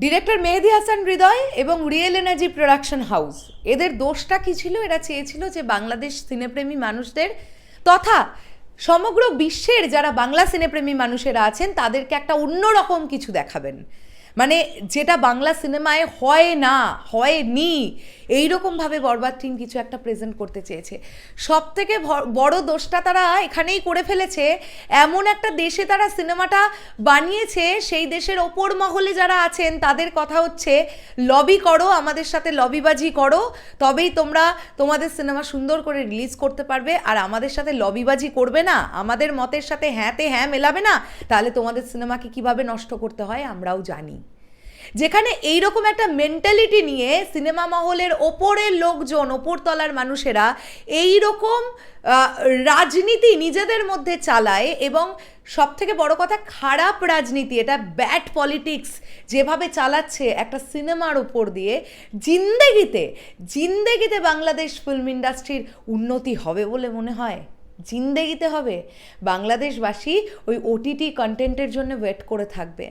Director Mehedi Hasan হৃদয় এবং real energy production house. এদের দোষটা কি ছিল? এরা চেয়েছিল যে বাংলাদেশ সিনেপ্রেমী মানুষদের তথা সমগ্র বিশ্বের যারা বাংলা সিনেপ্রেমী মানুষেরা আছেন, তাদেরকে একটা অন্যরকম কিছু দেখাবেন। মানে যেটা বাংলা সিনেমায় হয় না হয়নি এইরকমভাবে বরবাদ টিম কিছু একটা প্রেজেন্ট করতে চেয়েছে। সব থেকে বড় দোষটা তারা এখানেই করে ফেলেছে, এমন একটা দেশে তারা সিনেমাটা বানিয়েছে, সেই দেশের ওপর মহলে যারা আছেন, তাদের কথা হচ্ছে লবি করো, আমাদের সাথে লবিবাজি করো, তবেই তোমরা তোমাদের সিনেমা সুন্দর করে রিলিজ করতে পারবে, আর আমাদের সাথে লবিবাজি করবে না, আমাদের মতের সাথে হ্যাঁতে হ্যাঁ মেলাবে না, তাহলে তোমাদের সিনেমাকে কীভাবে নষ্ট করতে হয়, আমরাও জানি। যেখানে এইরকম একটা মেন্টালিটি নিয়ে সিনেমা মহলের ওপরের লোকজন, ওপরতলার মানুষেরা এই রকম রাজনীতি নিজেদের মধ্যে চালায় এবং সব থেকে বড় কথা খারাপ রাজনীতি, এটা ব্যাড পলিটিক্স যেভাবে চালাচ্ছে একটা সিনেমার উপর দিয়ে, জিন্দেগিতে জিন্দেগিতে বাংলাদেশ ফিল্ম ইন্ডাস্ট্রির উন্নতি হবে বলে মনে হয়? জিন্দেগিতে হবে। বাংলাদেশবাসী ওই ওটিটি কন্টেন্টের জন্য ওয়েট করে থাকবে।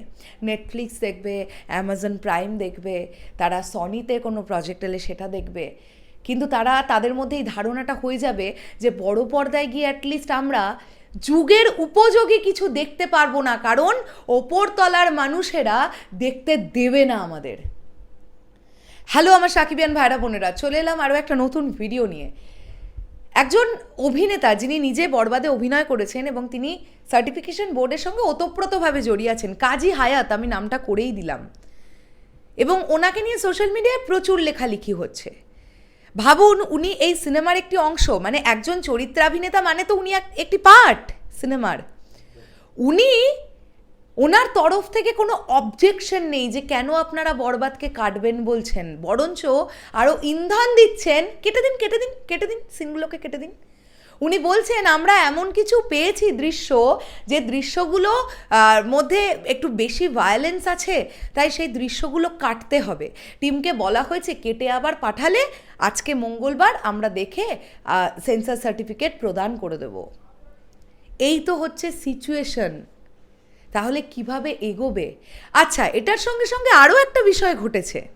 নেটফ্লিক্স দেখবে অ্যামাজন প্রাইম দেখবে, তারা সনিতে কোনো প্রজেক্ট এলে সেটা দেখবে। কিন্তু তারা তাদের মধ্যে এই ধারণাটা হয়ে যাবে যে বড় পর্দায় গিয়ে অ্যাটলিস্ট আমরা যুগের উপযোগী কিছু দেখতে পারব না, কারণ ওপরতলার মানুষেরা দেখতে দেবে না আমাদের। হ্যালো আমার সাকিবিয়ান ভাইরা বোনেরা, চলে এলাম আরও একটা নতুন ভিডিও নিয়ে। একজন অভিনেতা যিনি নিজে বরবাদে অভিনয় করেছেন এবং তিনি সার্টিফিকেশন বোর্ডের সঙ্গে ওতপ্রোতভাবে জড়িয়ে আছেন, কাজী হায়াত, আমি নামটা করেই দিলাম। এবং ওনাকে নিয়ে সোশ্যাল মিডিয়ায় প্রচুর লেখালেখি হচ্ছে। ভাবুন, উনি এই সিনেমার একটি অংশ মানে একজন চরিত্রাভিনেতা মানে তো উনি একটি পার্ট সিনেমার উনি ওনার তরফ থেকে কোনো অবজেকশন নেই যে কেন আপনারা বরবাদকে কাটবেন বলছেন। বরঞ্চ আরও ইন্ধন দিচ্ছেন। কেটে দিন কেটে দিন কেটে দিন সিনগুলোকে কেটে দিন। উনি বলছেন, আমরা এমন কিছু পেয়েছি দৃশ্য, যে দৃশ্যগুলো মধ্যে একটু বেশি ভায়োলেন্স আছে, তাই সেই দৃশ্যগুলো কাটতে হবে। টিমকে বলা হয়েছে, কেটে আবার পাঠালে আজকে মঙ্গলবার আমরা দেখে সেন্সার সার্টিফিকেট প্রদান করে দেব। এই তো হচ্ছে সিচুয়েশন তাহলে কীভাবে এগোবে? আচ্ছা এটার সঙ্গে সঙ্গে আরও একটা বিষয় ঘটেছে।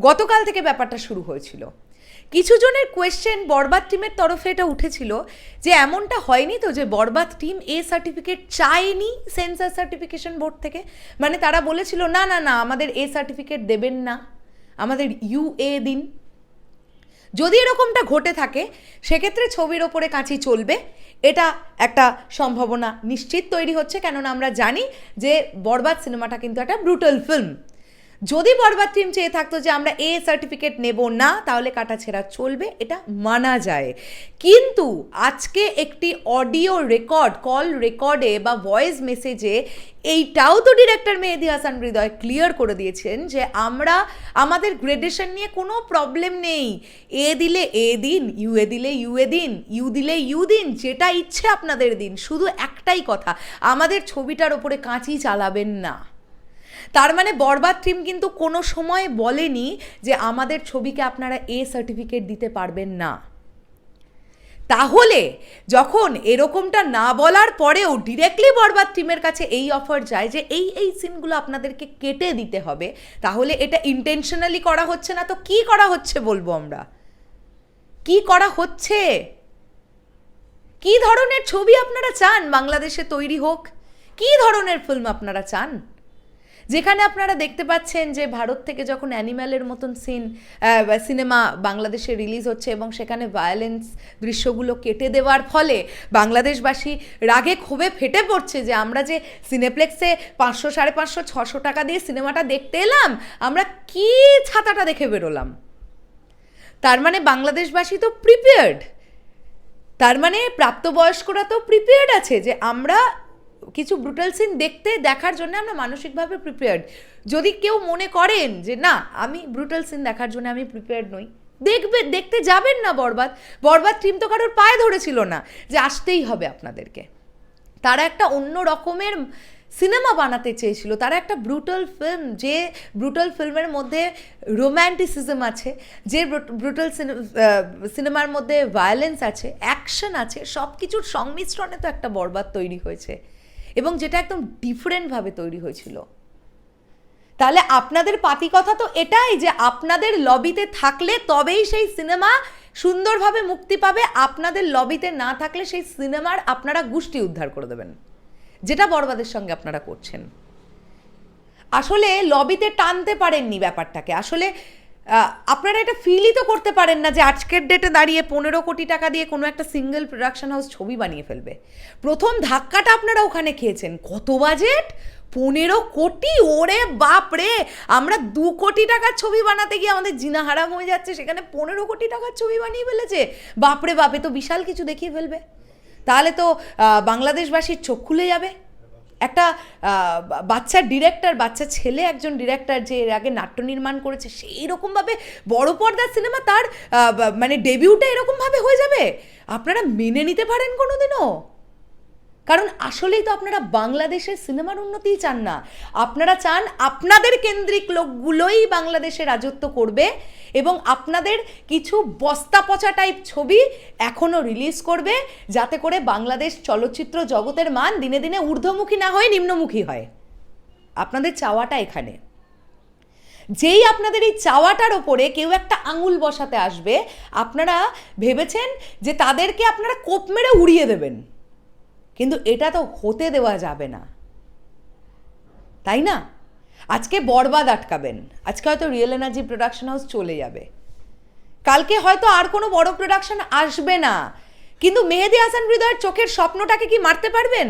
গতকাল থেকে ব্যাপারটা শুরু হয়েছিল। কিছু জনের কোয়েশ্চেন বরবাদ টিমের তরফে এটা উঠেছিল যে এমনটা হয়নি তো যে বরবাদ টিম এ সার্টিফিকেট চায়নি সেন্সার সার্টিফিকেশন বোর্ড থেকে। মানে তারা বলেছিল, না না না, আমাদের এ সার্টিফিকেট দেবেন না। আমাদের ইউ এ দিন। যদি এরকমটা ঘটে থাকে, সেক্ষেত্রে ছবির ওপরে কাঁচি চলবে। এটা একটা সম্ভাবনা নিশ্চিত তৈরি হচ্ছে, কেননা আমরা জানি যে বরবাদ সিনেমাটা কিন্তু একটা ব্রুটাল ফিল্ম যদি বরবার টিম চেয়ে থাকতো যে আমরা এ সার্টিফিকেট নেব না, তাহলে কাটা ছেঁড়া চলবে, এটা মানা যায়। কিন্তু আজকে একটি অডিও রেকর্ড কল রেকর্ডে বা ভয়েস মেসেজে এইটাও তো ডিরেক্টর মেহেদি হাসান হৃদয় ক্লিয়ার করে দিয়েছেন যে আমরা, আমাদের গ্রেডেশন নিয়ে কোনো প্রবলেম নেই। এ দিলে এ দিন ইউ এ দিলে ইউ এ দিন ইউ দিলে ইউ দিন, যেটা ইচ্ছে আপনাদের দিন, শুধু একটাই কথা, আমাদের ছবিটার ওপরে কাঁচি চালাবেন না। তার মানে বরবাদ টিম কিন্তু কোনো সময় বলেনি যে আমাদের ছবিকে আপনারা এ সার্টিফিকেট দিতে পারবেন না। তাহলে যখন এরকমটা না বলার পরেও ডিরেক্টলি বরবাদ টিমের কাছে এই অফার যায় যে এই এই সিনগুলো আপনাদেরকে কেটে দিতে হবে, তাহলে এটা ইন্টেনশনালি করা হচ্ছে না, তো কি করা হচ্ছে বলব আমরা? কি করা হচ্ছে? কি ধরনের ছবি আপনারা চান? বাংলাদেশে তৈরি হোক। কি ধরনের ফিল্ম আপনারা চান? যেখানে আপনারা দেখতে পাচ্ছেন যে ভারত থেকে যখন অ্যানিম্যালের মতন সিন সিনেমা বাংলাদেশে রিলিজ হচ্ছে এবং সেখানে ভায়োলেন্স দৃশ্যগুলো কেটে দেওয়ার ফলে বাংলাদেশবাসী রাগে ক্ষোভে ফেটে পড়ছে যে আমরা যে সিনেপ্লেক্সে পাঁচশো, সাড়ে পাঁচশো, ছশো টাকা দিয়ে সিনেমাটা দেখতে এলাম, আমরা কি ছাতাটা দেখে বেরোলাম? তার মানে বাংলাদেশবাসী তো প্রিপেয়ার্ড তার মানে প্রাপ্তবয়স্করা তো প্রিপেয়ার্ড আছে যে আমরা কিছু ব্রুটাল সিন দেখতে, দেখার জন্য আমরা মানসিকভাবে প্রিপেয়ার্ড যদি কেউ মনে করেন যে, না, আমি ব্রুটাল সিন দেখার জন্য আমি প্রিপেয়ার্ড নই। দেখবে, দেখতে যাবেন না বরবাদ। বরবাদ টিম তো কারোর পায়ে ধরেছিল না যে, আসতেই হবে আপনাদেরকে। তারা একটা অন্য রকমের সিনেমা বানাতে চেয়েছিল। তারা একটা ব্রুটাল ফিল্ম যে ব্রুটাল ফিল্মের মধ্যে রোম্যান্টিসিজম আছে, যে ব্রুটাল সিনেমার মধ্যে ভায়োলেন্স আছে অ্যাকশন আছে সব কিছুর সংমিশ্রণে তো একটা বরবাদ তৈরি হয়েছে। এবং যেটা একদম ডিফারেন্টভাবে তৈরি হয়েছিল। তাহলে আপনাদের পাতি কথা তো এটাই যে আপনাদের লবিতে থাকলে তবেই সেই সিনেমা সুন্দরভাবে মুক্তি পাবে, আপনাদের লবিতে না থাকলে সেই সিনেমার আপনারা গোষ্ঠী উদ্ধার করে দেবেন। যেটা বরবাদের সঙ্গে আপনারা করছেন। আসলে লবিতে টানতে পারেননি ব্যাপারটাকে। আসলে আপনারা এটা ফিলই তো করতে পারেন না যে আজকের ডেটে দাঁড়িয়ে পনেরো কোটি টাকা দিয়ে কোনো একটা সিঙ্গেল প্রোডাকশন হাউস ছবি বানিয়ে ফেলবে। প্রথম ধাক্কাটা আপনারা ওখানে খেয়েছেন। কত বাজেট পনেরো কোটি? ওরে বাপ রে আমরা দু কোটি টাকার ছবি বানাতে গিয়ে আমাদের জিনা হারাম হয়ে যাচ্ছে, সেখানে পনেরো কোটি টাকার ছবি বানিয়ে ফেলেছে। বাপরে, বাপে, তো বিশাল কিছু দেখিয়ে ফেলবে। তাহলে তো বাংলাদেশবাসীর চোখ খুলে যাবে। একটা বাচ্চা ডিরেক্টর বাচ্চা ছেলে একজন ডিরেক্টর যে এর আগে নাট্য নির্মাণ করেছে সেই রকমভাবে বড় পর্দার সিনেমা তার মানে ডেবিউটা এরকমভাবে হয়ে যাবে? আপনারা মেনে নিতে পারেন কোনোদিনও? কারণ আসলেই তো আপনারা বাংলাদেশের সিনেমার উন্নতিই চান না। আপনারা চান আপনাদের কেন্দ্রিক লোকগুলোই বাংলাদেশে রাজত্ব করবে এবং আপনাদের কিছু বস্তা পচা টাইপ ছবি এখনও রিলিজ করবে যাতে করে বাংলাদেশ চলচ্চিত্র জগতের মান দিনে দিনে ঊর্ধ্বমুখী না হয়ে নিম্নমুখী হয়। আপনাদের চাওয়াটা এখানে। যেই আপনাদের এই চাওয়াটার ওপরে কেউ একটা আঙুল বসাতে আসবে, আপনারা ভেবেছেন যে তাদেরকে আপনারা কোপ মেরে উড়িয়ে দেবেন। কিন্তু এটা তো হতে দেওয়া যাবে না। তাই না? আজকে বরবাদ আটকাবেন। আজকে হয়তো রিয়েল এনার্জি প্রোডাকশন হাউস চলে যাবে। কালকে হয়তো আর কোনো বড় প্রোডাকশন আসবে না। কিন্তু মেহেদি হাসান হৃদয়ের চোখের স্বপ্নটাকে কি মারতে পারবেন?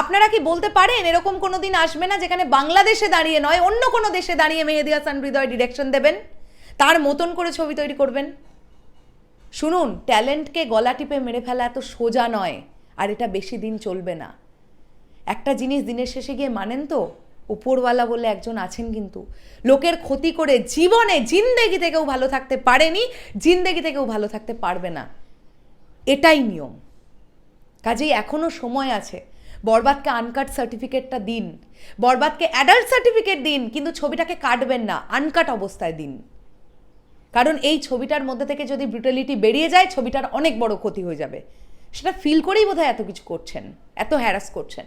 আপনারা কি বলতে পারেন এরকম কোনো দিন আসবে না যেখানে বাংলাদেশে দাঁড়িয়ে নয়, অন্য কোনো দেশে দাঁড়িয়ে মেহেদি হাসান হৃদয় ডিরেকশন দেবেন? তার মতন করে ছবি তৈরি করবেন? শুনুন ট্যালেন্টকে গলা টিপে মেরে ফেলা এত সোজা নয়। আর এটা বেশি দিন চলবে না। একটা জিনিস দিনের শেষে গিয়ে মানেন তো? উপরওয়ালা বলে একজন আছেন কিন্তু। লোকের ক্ষতি করে জীবনে জিন্দেগি থেকেও ভালো থাকতে পারেনি, জিন্দেগি থেকেও ভালো থাকতে পারবে না। এটাই নিয়ম। কাজেই এখনও সময় আছে। বরবাদকে আনকাট সার্টিফিকেটটা দিন। বরবাদকে অ্যাডাল্ট সার্টিফিকেট দিন, কিন্তু ছবিটাকে কাটবেন না আনকাট অবস্থায় দিন। কারণ এই ছবিটার মধ্যে থেকে যদি ব্রুটালিটি বেরিয়ে যায়, ছবিটার অনেক বড় ক্ষতি হয়ে যাবে। সেটা ফিল করেই বোধহয় এত কিছু করছেন এত হ্যারাস করছেন।